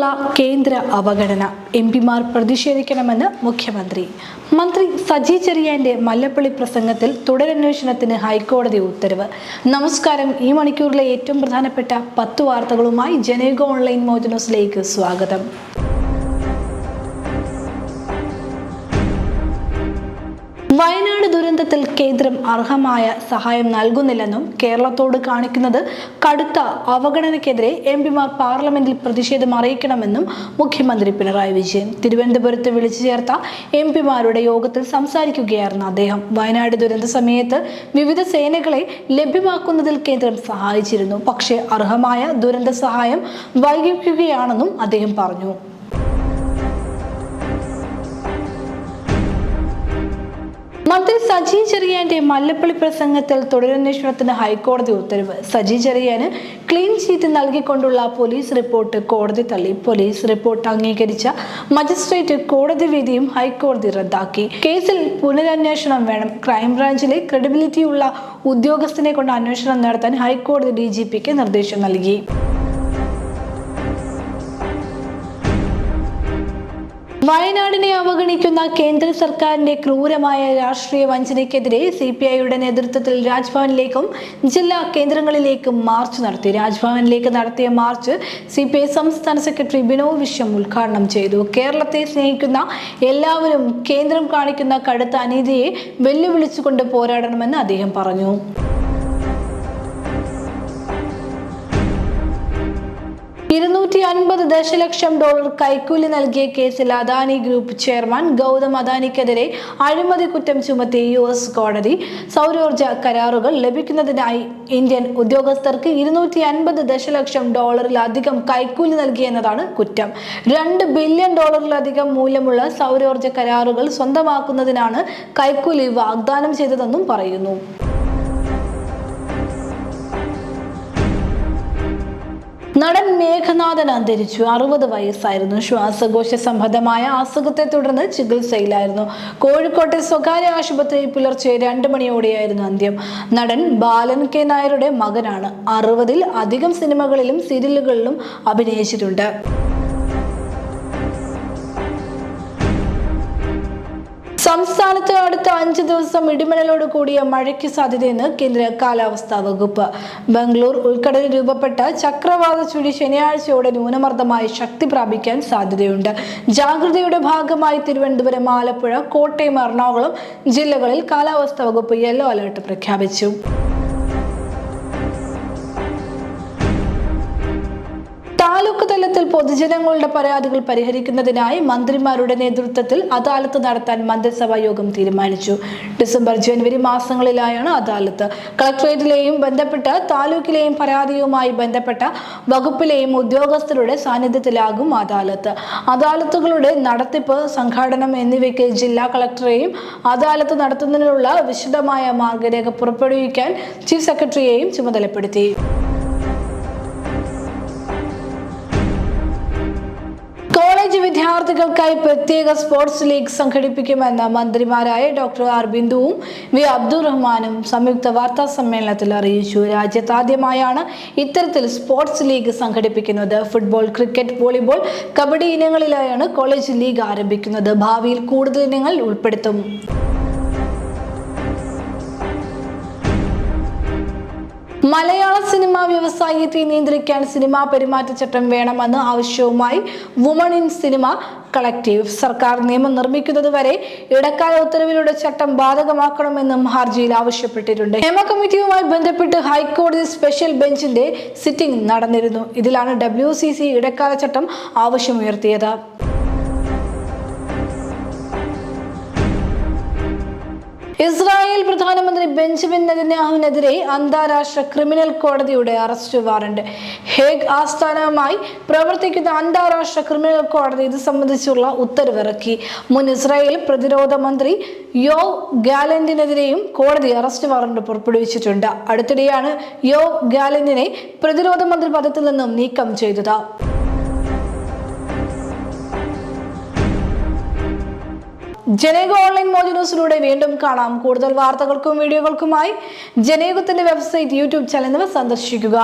വയനാടിനോടുള്ള കേന്ദ്ര അവഗണന എം പിമാർ പ്രതിഷേധിക്കണമെന്ന് മുഖ്യമന്ത്രി. മന്ത്രി സജി ചെറിയാന്റെ മല്ലപ്പള്ളി പ്രസംഗത്തിൽ തുടരന്വേഷണത്തിന് ഹൈക്കോടതി ഉത്തരവ്. നമസ്കാരം. ഈ മണിക്കൂറിലെ ഏറ്റവും പ്രധാനപ്പെട്ട പത്ത് വാർത്തകളുമായി ജനയുഗ ഓൺലൈൻ മോജനോസിലേക്ക് സ്വാഗതം. ദുരന്തത്തിൽ കേന്ദ്രം അർഹമായ സഹായം നൽകുന്നില്ലെന്നും കേരളത്തോട് കാണിക്കുന്നത് കടുത്ത അവഗണനയ്ക്കെതിരെ എം പിമാർ പാർലമെന്റിൽ പ്രതിഷേധം അറിയിക്കണമെന്നും മുഖ്യമന്ത്രി പിണറായി വിജയൻ. തിരുവനന്തപുരത്ത് വിളിച്ചു ചേർത്ത എം പിമാരുടെ യോഗത്തിൽ സംസാരിക്കുകയായിരുന്നു അദ്ദേഹം. വയനാട് ദുരന്ത സമയത്ത് വിവിധ സേനകളെ ലഭ്യമാക്കുന്നതിൽ കേന്ദ്രം സഹായിച്ചിരുന്നു. പക്ഷേ അർഹമായ ദുരന്ത സഹായം വൈകിക്കുകയാണെന്നും അദ്ദേഹം പറഞ്ഞു. മന്ത്രി സജി ചെറിയാന്റെ മല്ലപ്പള്ളി പ്രസംഗത്തിൽ തുടരന്വേഷണത്തിന് ഹൈക്കോടതി ഉത്തരവ്. സജി ചെറിയാന് ക്ലീൻ ചീറ്റ് നൽകിക്കൊണ്ടുള്ള പോലീസ് റിപ്പോർട്ട് കോടതി തള്ളി. പോലീസ് റിപ്പോർട്ട് അംഗീകരിച്ച മജിസ്ട്രേറ്റ് കോടതി വിധിയും ഹൈക്കോടതി റദ്ദാക്കി. കേസിൽ പുനരന്വേഷണം വേണം. ക്രൈംബ്രാഞ്ചിലെ ക്രെഡിബിലിറ്റിയുള്ള ഉദ്യോഗസ്ഥനെ കൊണ്ട് അന്വേഷണം നടത്താൻ ഹൈക്കോടതി ഡി നിർദ്ദേശം നൽകി. വയനാടിനെ അവഗണിക്കുന്ന കേന്ദ്ര സർക്കാരിന്റെ ക്രൂരമായ രാഷ്ട്രീയ വഞ്ചനയ്ക്കെതിരെ സി പി ഐയുടെ നേതൃത്വത്തിൽ രാജ്ഭവനിലേക്കും ജില്ലാ കേന്ദ്രങ്ങളിലേക്കും മാർച്ച് നടത്തി. രാജ്ഭവനിലേക്ക് നടത്തിയ മാർച്ച് സി പി ഐ സംസ്ഥാന സെക്രട്ടറി ബിനോ വിശ്വം ഉദ്ഘാടനം ചെയ്തു. കേരളത്തെ സ്നേഹിക്കുന്ന എല്ലാവരും കേന്ദ്രം കാണിക്കുന്ന കടുത്ത അനീതിയെ വെല്ലുവിളിച്ചുകൊണ്ട് പോരാടണമെന്ന് അദ്ദേഹം പറഞ്ഞു. ഇരുന്നൂറ്റി അൻപത് ദശലക്ഷം ഡോളർ കൈക്കൂലി നൽകിയ കേസിൽ അദാനി ഗ്രൂപ്പ് ചെയർമാൻ ഗൗതം അദാനിക്കെതിരെ അഴിമതി കുറ്റം ചുമത്തി യു എസ് കോടതി സൗരോർജ കരാറുകൾ ലഭിക്കുന്നതിനായി ഇന്ത്യൻ ഉദ്യോഗസ്ഥർക്ക് ഇരുന്നൂറ്റി അൻപത് ദശലക്ഷം ഡോളറിലധികം കൈക്കൂലി നൽകിയെന്നതാണ് കുറ്റം. രണ്ട് ബില്യൺ ഡോളറിലധികം മൂല്യമുള്ള സൗരോർജ കരാറുകൾ സ്വന്തമാക്കുന്നതിനാണ് കൈക്കൂലി വാഗ്ദാനം ചെയ്തതെന്നും പറയുന്നു. നടൻ മേഘനാഥൻ അന്തരിച്ചു. അറുപത് വയസ്സായിരുന്നു. ശ്വാസകോശ സംബന്ധമായ അസുഖത്തെ തുടർന്ന് ചികിത്സയിലായിരുന്നു. കോഴിക്കോട്ടെ സ്വകാര്യ ആശുപത്രിയിൽ പുലർച്ചെ രണ്ട് മണിയോടെയായിരുന്നു അന്ത്യം. നടൻ ബാലൻ കെ നായരുടെ മകനാണ്. അറുപതിൽ അധികം സിനിമകളിലും സീരിയലുകളിലും അഭിനയിച്ചിട്ടുണ്ട്. സംസ്ഥാനത്ത് അടുത്ത അഞ്ച് ദിവസം ഇടിമിന്നലോട് കൂടിയ മഴയ്ക്ക് സാധ്യതയെന്ന് കേന്ദ്ര കാലാവസ്ഥാ വകുപ്പ്. ബംഗളൂർ ഉൾക്കടലിൽ രൂപപ്പെട്ട ചക്രവാത ചുഴി ശനിയാഴ്ചയോടെ ന്യൂനമർദ്ദമായി ശക്തി പ്രാപിക്കാൻ സാധ്യതയുണ്ട്. ജാഗ്രതയുടെ ഭാഗമായി തിരുവനന്തപുരം ആലപ്പുഴ കോട്ടയം എറണാകുളം ജില്ലകളിൽ കാലാവസ്ഥാ വകുപ്പ് യെല്ലോ അലർട്ട് പ്രഖ്യാപിച്ചു. താലൂക്ക് തലത്തിൽ പൊതുജനങ്ങളുടെ പരാതികൾ പരിഹരിക്കുന്നതിനായി മന്ത്രിമാരുടെ നേതൃത്വത്തിൽ അദാലത്ത് നടത്താൻ മന്ത്രിസഭാ യോഗം തീരുമാനിച്ചു. ഡിസംബർ ജനുവരി മാസങ്ങളിലായാണ് അദാലത്ത്. കളക്ടറേറ്റിലെയും ബന്ധപ്പെട്ട താലൂക്കിലെയും പരാതിയുമായി ബന്ധപ്പെട്ട വകുപ്പിലെയും ഉദ്യോഗസ്ഥരുടെ സാന്നിധ്യത്തിലാകും അദാലത്ത്. അദാലത്തുകളുടെ നടത്തിപ്പ് സംഘാടനം എന്നിവയ്ക്ക് ജില്ലാ കളക്ടറെയും അദാലത്ത് നടത്തുന്നതിനുള്ള വിശദമായ മാർഗരേഖ പുറപ്പെടുവിക്കാൻ ചീഫ് സെക്രട്ടറിയെയും ചുമതലപ്പെടുത്തി. വിദ്യാർത്ഥികൾക്കായി പ്രത്യേക സ്പോർട്സ് ലീഗ് സംഘടിപ്പിക്കുമെന്ന് മന്ത്രിമാരായ ഡോക്ടർ ആർ ബിന്ദുവും വി അബ്ദുറഹ്മാനും സംയുക്ത വാർത്താ സമ്മേളനത്തിൽ അറിയിച്ചു. രാജ്യത്താദ്യമായാണ് ഇത്തരത്തിൽ സ്പോർട്സ് ലീഗ് സംഘടിപ്പിക്കുന്നത്. ഫുട്ബോൾ ക്രിക്കറ്റ് വോളിബോൾ കബഡി ഇനങ്ങളിലായാണ് കോളേജ് ലീഗ് ആരംഭിക്കുന്നത്. ഭാവിയിൽ കൂടുതൽ ഇനങ്ങൾ ഉൾപ്പെടുത്തും. മലയാള സിനിമാ വ്യവസായത്തെ നിയന്ത്രിക്കാൻ സിനിമാ പെരുമാറ്റച്ചട്ടം വേണമെന്ന് ആവശ്യവുമായി വുമൺ ഇൻ സിനിമ കളക്റ്റീവ് സർക്കാർ നിയമം നിർമ്മിക്കുന്നത് വരെ ഇടക്കാല ഉത്തരവിലൂടെ ചട്ടം ബാധകമാക്കണമെന്നും ഹർജിയിൽ ആവശ്യപ്പെട്ടിട്ടുണ്ട്. നിയമ കമ്മിറ്റിയുമായി ബന്ധപ്പെട്ട് ഹൈക്കോടതി സ്പെഷ്യൽ ബെഞ്ചിന്റെ സിറ്റിംഗ് നടന്നിരുന്നു. ഇതിലാണ് ഡബ്ല്യു ഇടക്കാല ചട്ടം ആവശ്യമുയർത്തിയത്. ഇസ്രായേൽ പ്രധാനമന്ത്രി ബെഞ്ചമിൻ നെതന്യാഹുവിനെതിരെ അന്താരാഷ്ട്ര ക്രിമിനൽ കോടതിയുടെ അറസ്റ്റ് വാറണ്ട് ഹേഗ് ആസ്ഥാനമായി പ്രവർത്തിക്കുന്ന അന്താരാഷ്ട്ര ക്രിമിനൽ കോടതി ഇത് സംബന്ധിച്ചുള്ള ഉത്തരവിറക്കി. മുൻ ഇസ്രായേൽ പ്രതിരോധ മന്ത്രി യോ ഗാലന്റിനെതിരെയും കോടതി അറസ്റ്റ് വാറണ്ട് പുറപ്പെടുവിച്ചിട്ടുണ്ട്. അടുത്തിടെയാണ് യോ ഗാലന്റിനെ പ്രതിരോധ മന്ത്രി പദത്തിൽ നിന്നും നീക്കം ചെയ്തത്. ജനേക ഓൺലൈൻ മോജി ന്യൂസിലൂടെ വീണ്ടും കാണാം. കൂടുതൽ വാർത്തകൾക്കും വീഡിയോകൾക്കുമായി ജനേകത്തിന്റെ വെബ്സൈറ്റ് യൂട്യൂബ് ചാനൽ എന്നിവ സന്ദർശിക്കുക.